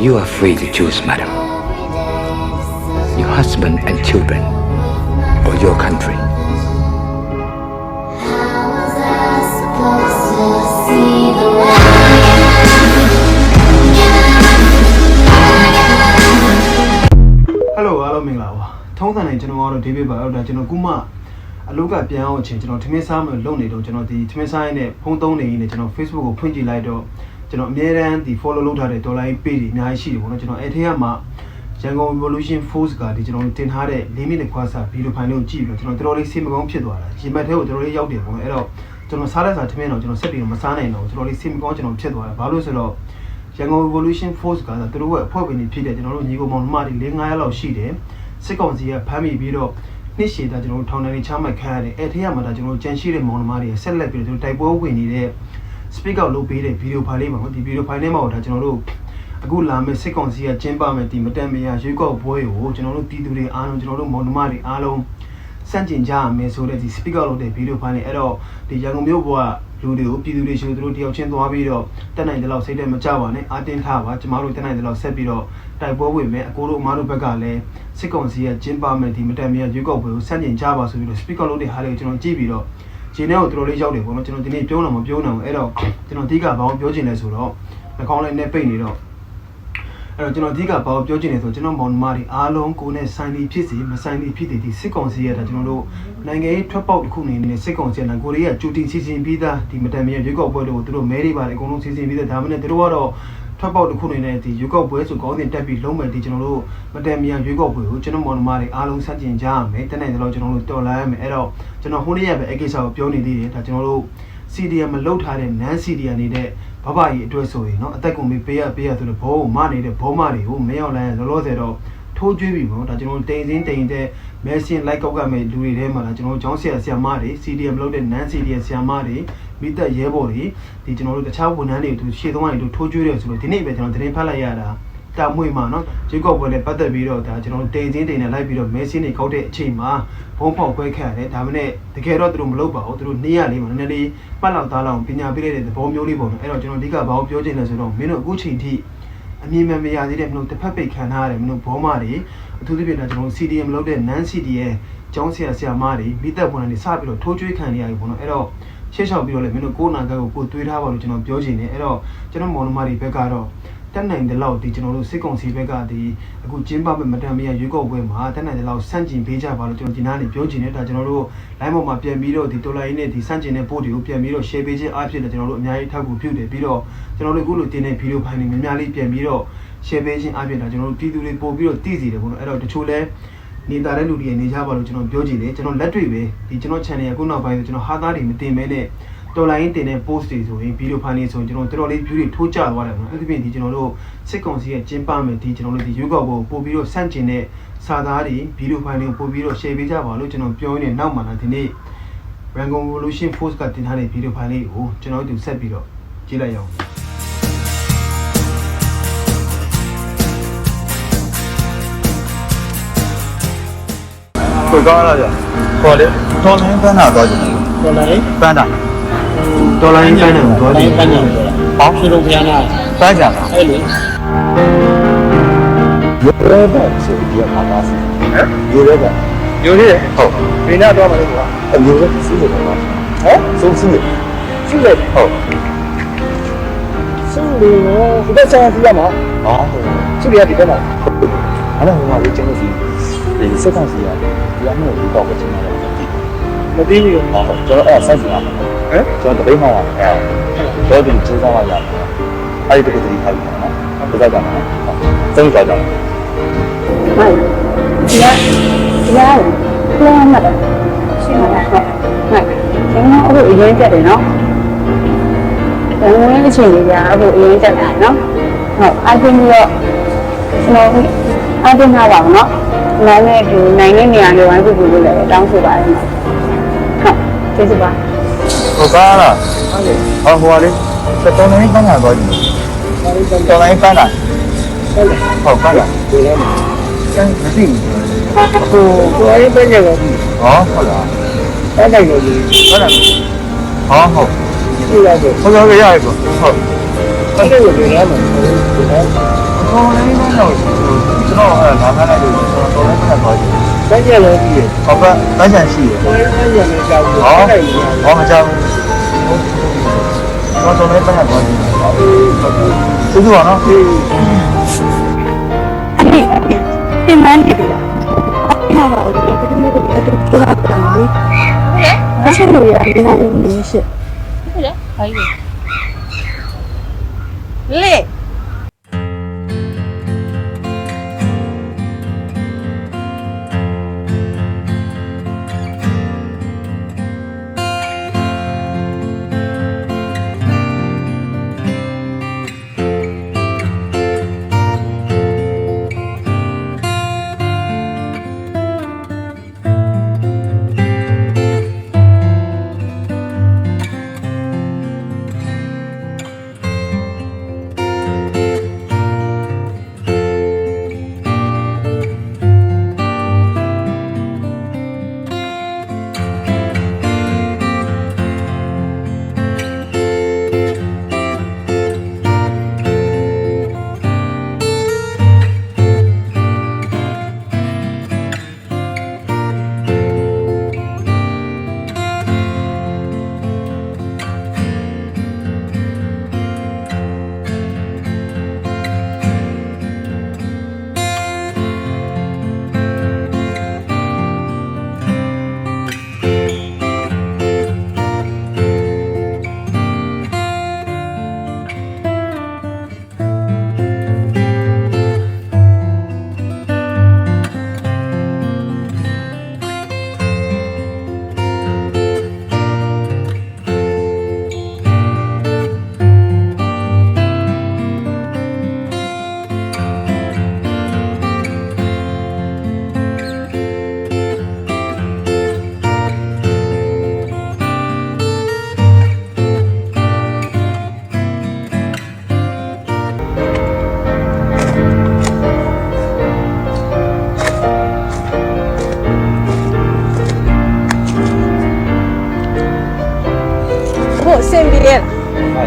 You are free to choose, madam. Your husband and children, or your country. Hello အားလုံးမင်္ဂလာပါထုံးစံနေကျွန်တော်ကတော့ David ပါတော့ဒါကျွန်တော်ခုမှအလုပ်ကပြန်အောင်အချိန်ကျွန်တော်ထမင်းစားမလို့လုပ်နေတော့ကျွန်တော်ဒီထမင်းစားရင်းနဲ့ဖုန်းသုံးနေရင်းနဲ့ကျွန်တော် Facebook ကိုဖွင့်ကြည့်လိုက်တော့ ကျွန်တော်အများတန်းဒီ follow လုပ်ထားတဲ့ dollar page တွေအများကြီးရှိတယ်ပေါ့နော်ကျွန်တော်အဲ့ထဲကမှရန်ကုန် Revolution Force ကဒီကျွန်တော်တင်ထားတဲ့၄မိနစ်ခွာစာဗီဒီယိုဖိုင်လေးကိုကြည့်ပြီးတော့ကျွန်တော်တော်တော်လေးစိတ်မကောင်းဖြစ်သွားတာရင်ဘတ်ထဲကိုတော်တော်လေးရောက်တယ်ပေါ့နော်အဲ့တော့ကျွန်တော်စားတဲ့စာထမင်းတော့ကျွန်တော်ဆက်ပြီးတော့မစားနိုင်တော့ဘူးတော်တော်လေးစိတ်မကောင်းကျွန်တော်ဖြစ်သွားတာဘာလို့လဲဆိုတော့ရန်ကုန် Revolution Force ကသူတို့ရဲ့အဖွဲ့ဝင်တွေဖြစ်တဲ့ကျွန်တော်တို့ညီကောင်မောင်နှမတွေ၄၅ရက်လောက်ရှိတယ်စစ်ကောင်စီကဖမ်းမိပြီးတော့နှစ်ရှည်တာကျွန်တော်တို့ထောင်ထဲချမှတ်ခံရတယ်အဲ့ထဲမှာဒါကျွန်တော်တို့ကြံရှိတဲ့မောင်နှမတွေဆက်လက်ပြီးတော့ကျွန်တော်တိုက်ပွဲဝင်နေတဲ့ speak out လုပ်ပေးတဲ့ဗီဒီယိုဖိုင်လေးပါနော်ဒီဗီဒီယိုဖိုင်ထဲမှာဒါကျွန်တော်တို့အခုလာမယ့်စစ်ကောင်စီကကျင်းပမယ့်ဒီမတန်မရရွေးကောက်ပွဲကိုကျွန်တော်တို့ပြည်သူတွေအားလုံးကျွန်တော်တို့မောင်နှမတွေအားလုံးစန့်ကျင်ကြရမယ်ဆိုတဲ့ဒီ speak out လုပ်တဲ့ဗီဒီယိုဖိုင်လေးအဲ့တော့ဒီရန်ကုန်မြို့ပေါ်ကလူတွေကိုပြည်သူတွေရှိသူတို့တယောက်ချင်းသွားပြီးတော့တက်နိုင်တဲ့လောက်စိတ်ထဲမကြပါနဲ့အာတင်းထားပါကျမတို့တက်နိုင်တဲ့လောက်ဆက်ပြီးတော့တိုက်ပွဲဝင်မယ်အကိုတို့အမတို့ဘက်ကလည်းစစ်ကောင်စီကကျင်းပမယ့်ဒီမတန်မရရွေးကောက်ပွဲကိုစန့်ကျင်ကြပါဆိုပြီးတော့ speak out လုပ်တဲ့ဟာလေးကိုကျွန်တော်ကြည့်ပြီးတော့ ဂျင်းထဲကိုတော်တော်လေးရောက်တယ်ပေါ့နော်ကျွန်တော်ဒီနေ့ပြောတော့မပြောနိုင်ဘူးအဲ့တော့ကျွန်တော်အဓိကဘာကိုပြောချင်လဲဆိုတော့နှာခေါင်းလေးနဲ့ပိတ်နေတော့အဲ့တော့ကျွန်တော်အဓိကဘာကိုပြောချင်လဲဆိုတော့ကျွန်တော်မောင်နှမတွေအားလုံးကိုယ်နဲ့ဆိုင်ပြီးဖြစ်စီမဆိုင်ပြီးဖြစ်တဲ့ဒီစစ်ကောင်စီရဲ့ဒါကျွန်တော်တို့နိုင်ငံရေးထွက်ပေါက်တစ်ခုအနေနဲ့စစ်ကောင်စီကကိုရီးယားကြိုတင်စီစဉ်ပြီးသားဒီမတန်မြတ်ရွေးကောက်ပွဲတွေကိုသူတို့မဲတွေပါတယ်အကုန်လုံးစီစဉ်ပြီးသားဒါမှမဟုတ်သူတို့ကတော့ ထွက်ပေါက်တစ်ခုအနေနဲ့ဒီရွေးကောက်ပွဲဆိုကောင်းစဉ်တက်ပြီးလုံးမယ်ဒီကျွန်တော်တို့မတန်မြန်ရွေးကောက်ပွဲကိုကျွန်တော်မော်နမာတွေအားလုံးဆက်ကျင်ကြရမယ်တက်နိုင်တယ်လို့ကျွန်တော်တို့တော်လာရမယ်အဲ့တော့ကျွန်တော်ဟိုနေ့ရက်ပဲအကိစ္စကိုပြောနေသေးတယ်ဒါကျွန်တော်တို့ CDM မလောက်ထားတဲ့ non CDM နေတဲ့ဘဘကြီးအတွက်ဆိုရင်နော်အသက်ကုန်ပြီးပေးရပေးရဆိုလို့ဘောမနေတဲ့ဘောမတွေကိုမရောက်လာရင်လောလောဆယ်တော့ထိုးကျွေးပြီပေါ့ဒါကျွန်တော်တိန်စင်းတိန်တဲ့မဲရှင်လိုက်ကောက်ကမဲ့လူတွေထဲမှာလာကျွန်တော်ကျောင်းဆရာဆရာမတွေ CDM မလုပ်တဲ့ non CDM ဆရာမတွေ မိသက်ရဲဘော်တွေဒီကျွန်တော်တို့တခြားဝန်ထမ်းတွေသူရှေ့ဆုံးကနေသူထိုးကျွေးတယ်ဆိုတော့ဒီနေ့ပဲကျွန်တော်သတင်းဖတ်လိုက်ရတာတာမွေမှာနော်ဂျေကော့ဘွယ်နဲ့ပတ်သက်ပြီးတော့ဒါကျွန်တော်တို့တင်ချင်းတင်နဲ့လိုက်ပြီးတော့မဲဆင်းတွေခောက်တဲ့အချိန်မှာဘုံပေါက်ခွဲခတ်ရတယ်ဒါမှနဲ့တကယ်တော့သူတို့မလုပ်ပါဘူးသူတို့နေရလေးမှာနည်းနည်းလေးပတ်လောက်သားလောက်ပညာပေးတဲ့သဘောမျိုးလေးပေါ့နော်အဲ့တော့ကျွန်တော်အဓိကဘာကိုပြောချင်လဲဆိုတော့မင်းတို့အခုချိန်ထိအမြင်မမရသေးတဲ့မင်းတို့တစ်ဖက်ပိတ်ခံထားရတယ်မင်းတို့ဘောမတွေအထူးသဖြင့်ဒါကျွန်တော် CDM လုပ်တဲ့ non CDM ကျောင်းဆရာဆရာမတွေမိသက်ပေါ်နေစပြီးတော့ထိုးကျွေးခံနေရတယ်ပေါ့နော်အဲ့တော့ ရှေ့လျှောက်ပြီးတော့လည်းမင်းတို့ကိုယ်နာကကိုကိုတွေးထားပါလို့ကျွန်တော်ပြောချင်တယ်အဲ့တော့ကျွန်တော်မောင်နှမတွေဘက်ကတော့တက်နိုင်တဲ့လောက်ဒီကျွန်တော်တို့စစ်ကောင်စီဘက်ကဒီအခုကျင်းပမဲ့မတန်မရရွေးကောက်ပွဲမှာတက်နိုင်တဲ့လောက်စန့်ကျင်ပေးကြပါလို့ကျွန်တော်ဒီနားနေပြောချင်တယ်ဒါကျွန်တော်တို့ line ပေါ်မှာပြန်ပြီးတော့ဒီဒေါ်လာရင်းနဲ့ဒီစန့်ကျင်တဲ့ပို့တွေကိုပြန်ပြီးတော့ share ပေးခြင်းအားဖြင့်လည်းကျွန်တော်တို့အများကြီးထောက်ကူပြုတယ်ပြီးတော့ကျွန်တော်တို့အခုလိုတင်တဲ့ဗီဒီယိုဖိုင်တွေများများလေးပြန်ပြီးတော့ share ပေးခြင်းအားဖြင့်ဒါကျွန်တော်တို့ပြည်သူတွေပို့ပြီးတော့သိစီတယ်ပေါ့နော်အဲ့တော့တချို့လဲ နေတာတဲ့လူတွေနေကြပါလို့ကျွန်တော်ပြောကြည့်တယ်ကျွန်တော်လက်တွေ့ပဲဒီကျွန်တော် channel အခုနောက်ပိုင်းဆိုကျွန်တော်ဟာသားတွေမတင်မဲနဲ့တော်လိုင်းတင်တဲ့ post တွေဆိုရင်ဗီဒီယိုဖိုင်တွေဆိုရင်ကျွန်တော်တော်တော်လေး view တွေထိုးကျသွားတယ်ပေါ့နော်အဲ့ဒီပြင်ဒီကျွန်တော်တို့စစ်ကောင်စီရဲ့ကျင်းပမယ်ဒီကျွန်တော်တို့ဒီရွေးကောက်ပွဲပို့ပြီးတော့စန့်ကျင်တဲ့စာသားတွေဗီဒီယိုဖိုင်တွေကိုပို့ပြီးတော့ share ပေးကြပါလို့ကျွန်တော်ပြောရင်းနဲ့နောက်မှလာဒီနေ့ Rangon Revolution Force ကတင်ထားတဲ့ဗီဒီယိုဖိုင်လေးကိုကျွန်တော်တို့ဆက်ပြီးတော့ကြည့်လိုက်ရအောင် ကိုကောင်းလာကြခေါ်လေတော်လင်းပန်းတာတော့ကြည့်တော်လိုက်ပန်းတာဒေါ်လာရင်းတိုင်းနဲ့ကိုသွားကြည့်ပန်းညံဆိုတာဘောင်းရှိလို့ပြန်လာပန်းကြတာအဲ့လိုရဲဘက်ဆိုပြီးတော့ပါပါစီဟမ်ရဲဘက်ညိုသေးတယ်ဟုတ်ဒီနေ့တော့မလို့ကွာအမျိုးပဲစီးနေတော့ဟမ်ဆုံးစီးနေရှိတယ်ဟုတ်စုလို့ဒီဘက်ဆိုင်စီရမှာအော်စုရဒီဘက်မှာအဲ့ဒါဟိုမှာလေကျင်းလို့စီ ဒီစက်ကောင်စီရတယ်ဒီအမျိုးကိုတော့ပဲကျင်းရတယ်မသိဘူးဟုတ်ကျွန်တော်အဲ့ဆက်စီရမှာဟမ်ကျွန်တော်တပိတ်မှောက်ပါအဲ့တော့ဒီစူးစမ်းလာရတယ်အဲ့ဒီတကယ်ဒီခိုင်းပါနော်ဒါကနော်သုံးကြကြဟုတ်ဒီကဒီကပြန်မှတ်တယ်ရှင်းပါလားဟုတ်ဟုတ်ကျွန်တော်အခုအရင်တက်တယ်နော်ဘယ်လိုအချိန်လေးကြာအခုအရင်တက်တာနော်ဟုတ်အပြင်ပြီးတော့ကျွန်တော်အပြင်ထားပါဘူးနော် နိုင်တဲ့ဒီနိုင်တဲ့နေရာလေးဝိုင်းခုခုလို့လည်းတောင်းဆိုပါတယ်နော်ဟုတ်ကျေးဇူးပါဟိုကားလားဟောဟိုလေစက်တော်နေပန်းတာတော့ကြည့်တော်လိုင်းပန်းတာဟုတ်ပန်းတာဒီထဲမှာကျန်မသိဘူးဟိုကိုယ်ပဲကြတော့ဟောဟုတ်လားအဲ့တိုင်းကိုဒီဟုတ်လားဟောဟုတ်ကြည့်ရတော့ဟုတ်ကဲ့ရရပေါ့ဟုတ်အဲ့ဒါကိုဒီထဲမှာဒီထဲက တော်လေးနဲ့တော့ကျွန်တော်အဲ့ဒါလာခိုင်းလိုက်လို့ကျွန်တော်တော်လေးနဲ့တော့ကြည့်ဘယ်ကျလဲကြည့်ရဟောပပန်းချန်ရှိရကိုယ်ဘယ်ကျလဲကြောက်ဘူးဟောအဲ့ဒါကြီးဟောမကြောက်ဘူးတော့တော်လေးပန်းချန်တော့ကြည့်သူကနော်ပြင်မနေပြီလားဟာပါဦးဒီကနေ့ကတော့တူတာပြန်လေဟုတ်ကဲ့လို့ရတယ်ဒီနေ့ရှိလေအခု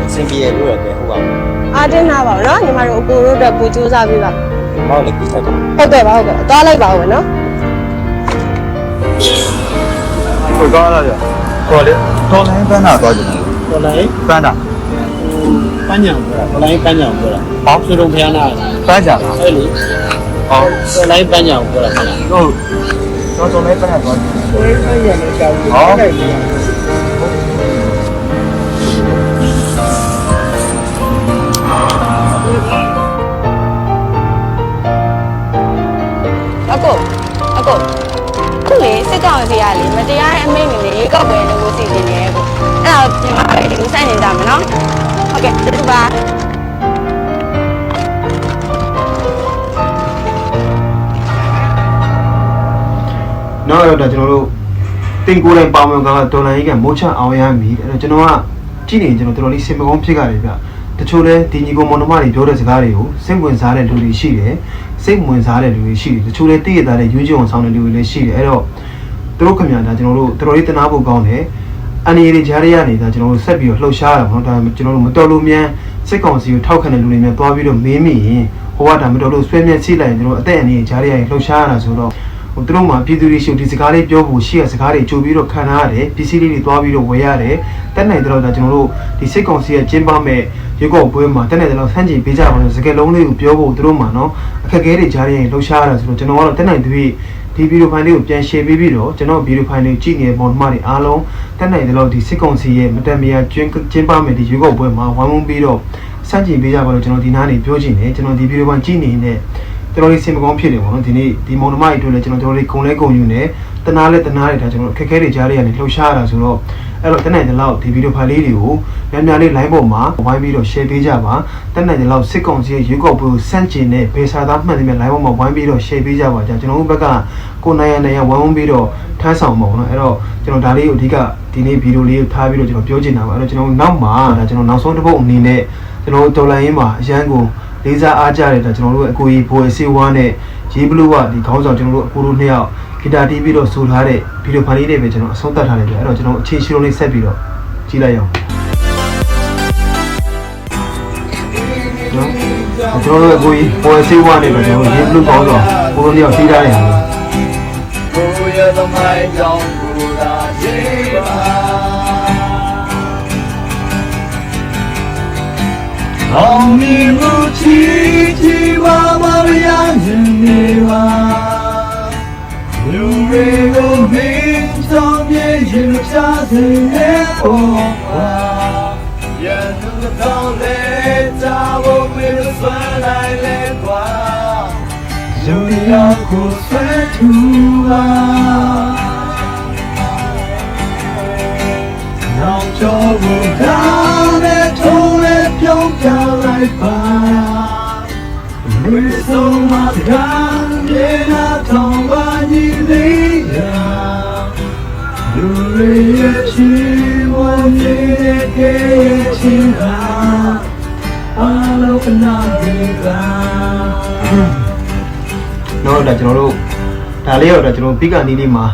အဆင်ပြေလို့ရတယ်ဟုတ်ပါဘူးအာတင်းနာပါတော့ညီမတို့အကိုတို့အတွက်ပူကြိုးစားပေးပါ။မောက်လည်းကိစ္စတော့ဟုတ်ကဲ့ပါဟုတ်ကဲ့သွားလိုက်ပါဦးနော်ကိုကောင်းလာကြကိုလေတော်လေးပန်းတာတော့ကြည့်တော်လိုက်ပန်းတာပန်းညံပြောတာတော်လိုက်ပန်းညံပြောတာဟောဆွေတော်ဖျားနာပန်းချာအဲ့လေဟောတော်လိုက်ပန်းညံပြောတာဟုတ်လားဟုတ်တော့တော်လေးပန်းတာတော့ကြည့်ကိုယ်ဘယ်ကျလဲကြောက်ဘူးဟော ရေကောက်ပွဲလုပ်လို့စီစဉ်နေတယ်ကိုအဲ့ဒါညီမပဲဒီလိုစိုက်နေကြမယ်နော်ဟုတ်ကဲ့ဒီပါနောက်တော့ကျွန်တော်တို့တင်ကိုယ်တိုင်ပါဝင်ကဒေါ်လာကြီးကမိုးချအောင်ရမည်အဲ့တော့ကျွန်တော်ကကြည့်နေကျွန်တော်တော်တော်လေးစင်မကောင်းဖြစ်ကြတယ်ဗျတချို့လဲဒီညီကိုမောင်နှမတွေပြောတဲ့စကားတွေကိုစိတ်ဝင်စားတဲ့လူတွေရှိတယ်စိတ်ဝင်စားတဲ့လူတွေရှိတယ်တချို့လဲတည့်ရတာတဲ့ယူးကျုံဆောင်တဲ့လူတွေလည်းရှိတယ်အဲ့တော့သူ တို့ခင်ဗျာဒါကျွန်တော်တို့တော်တော်လေးတနာဖို့ကောင်းတယ်အန်ရီတွေကြားရရနေတာကျွန်တော်တို့ဆက်ပြီးတော့လှုပ်ရှားရတာပေါ့နော်ဒါကျွန်တော်တို့မတော်လို့မြန်စိတ်ကောင်စီကိုထောက်ခံတဲ့လူတွေမြန်သွားပြီးတော့မင်းမိရင်ဟိုကဒါမတော်လို့ဆွဲမြက်ချိလိုက်ရင်ကျွန်တော်အသက်အန္တရာယ်ကြားရရရင်လှုပ်ရှားရတာဆိုတော့ဟိုသူတို့မှပြည်သူတွေရှုပ်ဒီစကားလေးပြောဖို့ရှိရစကားတွေကြိုပြီးတော့ခံထားရတယ်ပစ္စည်းလေးတွေသွားပြီးတော့ဝယ်ရတယ်တက်နိုင်တော့ဒါကျွန်တော်တို့ဒီစိတ်ကောင်စီရဲ့ကျင်းပမဲ့ရုပ်ကောက်ပွဲမှာတက်နိုင်တော့ဆန်းကျင်ပေးကြပါလို့စကားလုံးလေးကိုပြောဖို့သူတို့မှနော်အခက်အခဲတွေကြားရရင်လှုပ်ရှားရတာဆိုတော့ကျွန်တော်ကတော့တက်နိုင်သူ ဒီဗီဒီယိုဖိုင်လေးကိုပြန် share ပေးပြီးတော့ကျွန်တော်ဗီဒီယိုဖိုင်လေးကိုကြည့်နေတဲ့ပုံမှန်တွေအားလုံးတက်နိုင်တော့ဒီစိတ်ကောင်စီရဲ့မတန်မယာကျင်းကျင်းပမဲ့ဒီရုပ်ကောက်ပွဲမှာဝိုင်းဝန်းပြီးတော့စန်းကျင်ပေးကြပါလို့ကျွန်တော်ဒီနားနေပြောချင်တယ်ကျွန်တော်ဒီဗီဒီယိုဖိုင်ကြည့်နေတဲ့ကျွန်တော်လေးစင်မကောင်းဖြစ်တယ်ပေါ့နော်ဒီနေ့ဒီမောင်နှမတွေတွေ့လဲကျွန်တော်တို့လေးဂုံလဲဂုံယူနေ တနာလဲတနာတွေဒါကျွန်တော်အခက်အခဲတွေကြားရရနေလှုပ်ရှားရတာဆိုတော့အဲ့တော့တက်နိုင်တဲ့လောက်ဒီဗီဒီယိုဖိုင်လေးတွေကိုများများလေး line ပေါ်မှာဝိုင်းပြီးတော့ share ပေးကြပါတက်နိုင်တဲ့လောက်စစ်ကောင်စီရဲ့ရွေးကောက်ပွဲကိုစန့်ကျင်တဲ့ဘေစာသားမှန်တယ်မြ line ပေါ်မှာဝိုင်းပြီးတော့ share ပေးကြပါကြာကျွန်တော်တို့ဘက်ကကိုနိုင်ရနိုင်ရဝိုင်းဝန်းပြီးတော့ထမ်းဆောင်ပါဘောနော်အဲ့တော့ကျွန်တော်ဒါလေးကိုအဓိကဒီနေ့ဗီဒီယိုလေးကိုထားပြီးတော့ကျွန်တော်ပြောချင်တာပါအဲ့တော့ကျွန်တော်နောက်မှာဒါကျွန်တော်နောက်ဆုံးတစ်ပုတ်အနေနဲ့ကျွန်တော်တော်လိုင်းရင်းမှာအရန်ကိုလေးစားအားကြတယ်ဒါကျွန်တော်တို့အကိုကြီးဘိုးစေဝါနဲ့ရေးဘလူးကဒီခေါင်းဆောင်ကျွန်တော်တို့အကိုတို့နှစ်ယောက် ဂီတာတီးပြီးတော့ဆိုထားတဲ့ဗီဒီယိုဖိုင်လေးတွေပဲကျွန်တော်အဆုံးသတ်ထားတယ်ပြအဲ့တော့ကျွန်တော်အခြေရှိလုံးလေးဆက်ပြီးတော့ကြည့်လိုက်ရအောင်နော်ကျွန်တော်တို့ကိုကြီးပေါ်စေးဝါနေတော့ကျွန်တော်ရေးဘလူးကောင်းတော့ကိုလိုတယောက်စီးထားတယ်ဟာကိုရသမိုင်းကြောင့်ကိုသာရေးပါအောင်မီမူချီချီပါမရရနေပါ လူတွေကိုမင်းဆောင်မြေရင်ချစေတဲ့ပေါ်ပါရန်သူတော်လေးတာဖို့မင်းဆွမ်းလိုက်လေကွာလူရောက်ကိုဆွဲထူပါနောက်ကျော်ကိုဒါနဲ့ထုံးနဲ့ပြုံးပြလိုက်ပါလူဆုံးမကံ ပြေနာထောင်ပါညီလေးရာလူတွေရဲ့ချီးမွမ်းနေတဲ့ကဲချင်းဟာအလုံးကနာဒီကတော့ဒါကျွန်တော်တို့ဒါလေးတော့ဒါကျွန်တော်ပြီးကနီးလေးမှာ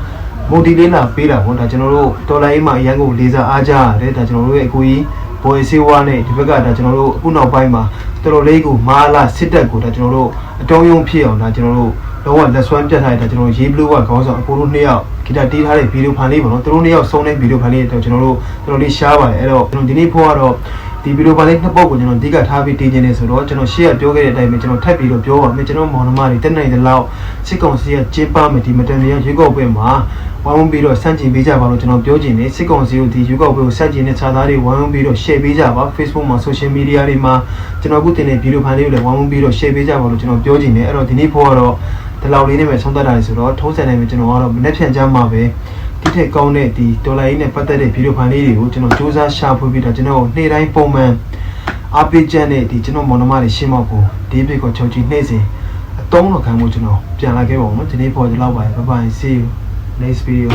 မိုဒီလေးလာပေးတာပေါ့ဒါကျွန်တော်တို့တော်လိုင်းမှာအရန်ကိုလေးစားအားကြရတယ်ဒါကျွန်တော်တို့ရဲ့အကူကြီးဘော်စေးဝါနဲ့ဒီဘက်ကဒါကျွန်တော်တို့အခုနောက်ပိုင်းမှာတော်တော်လေးကိုမာလာစစ်တက်ကိုဒါကျွန်တော်တို့အတုံးယုံဖြစ်အောင်ဒါကျွန်တော်တို့ တော့လက်စွမ်းပြတ်ထားတဲ့ဒါကျွန်တော်ရေးဘလူးကခေါင်းဆောင်အကိုတို့နှစ်ယောက်ဂီတာတီးထားတဲ့ဗီဒီယိုဖိုင်လေးပေါ့နော်သူတို့နှစ်ယောက်စုံတဲ့ဗီဒီယိုဖိုင်လေးတော့ကျွန်တော်တို့တော်တော်လေးရှားပါတယ်အဲ့တော့ကျွန်တော်ဒီနေ့ဖို့ကတော့ဒီဗီဒီယိုဖိုင်လေးနှစ်ပုတ်ကိုကျွန်တော်အဓိကထားပြီးတင်နေတယ်ဆိုတော့ကျွန်တော်ရှေ့ကပြောခဲ့တဲ့အတိုင်းပဲကျွန်တော်ထပ်ပြီးတော့ပြောပါမယ်ကျွန်တော်မောင်နှမတွေတက်နိုင်တဲ့လောက်စစ်ကောင်စီကကျင်းပမယ်ဒီမတန်တရားရွေးကောက်ပွဲမှာဝိုင်းဝန်းပြီးတော့စန့်ကျင်ပေးကြပါလို့ကျွန်တော်ပြောချင်တယ်စစ်ကောင်စီကိုဒီရွေးကောက်ပွဲကိုစန့်ကျင်တဲ့ခြားသားတွေဝိုင်းဝန်းပြီးတော့ share ပေးကြပါ Facebook မှာ social media တွေမှာကျွန်တော်အခုတင်တဲ့ဗီဒီယိုဖိုင်လေးကိုလည်းဝိုင်းဝန်းပြီးတော့ share ပေးကြပါလို့ကျွန်တော်ပြောချင်တယ်အဲ့တော့ဒီနေ့ဖို့ကတော့ ဒီလောက်လေးနဲ့ပဲဆုံးသက်တာလေဆိုတော့ထုံးစံတိုင်းပဲကျွန်တော်ကတော့မနေ့ဖြန်ချမ်းမှာပဲဒီထက်ကောင်းတဲ့ဒီဒေါ်လာရင်းနဲ့ပတ်သက်တဲ့ဗီဒီယိုဖိုင်လေးတွေကိုကျွန်တော်စူးစမ်းရှာဖွေပြီးတော့ကျွန်တော်နေ့တိုင်းပုံမှန်အပိကျန်နဲ့ဒီကျွန်တော်မောင်နှမတွေရှင်းမောက်ကိုဒီဘစ်ကိုချုပ်ကြည့်နှိမ့်စဉ်အတုံးတော်ခံမှုကျွန်တော်ပြန်လာခဲ့ပါဦးနော်ဒီနေ့ပေါ်ဒီလောက်ပါပဲ bye bye see you next video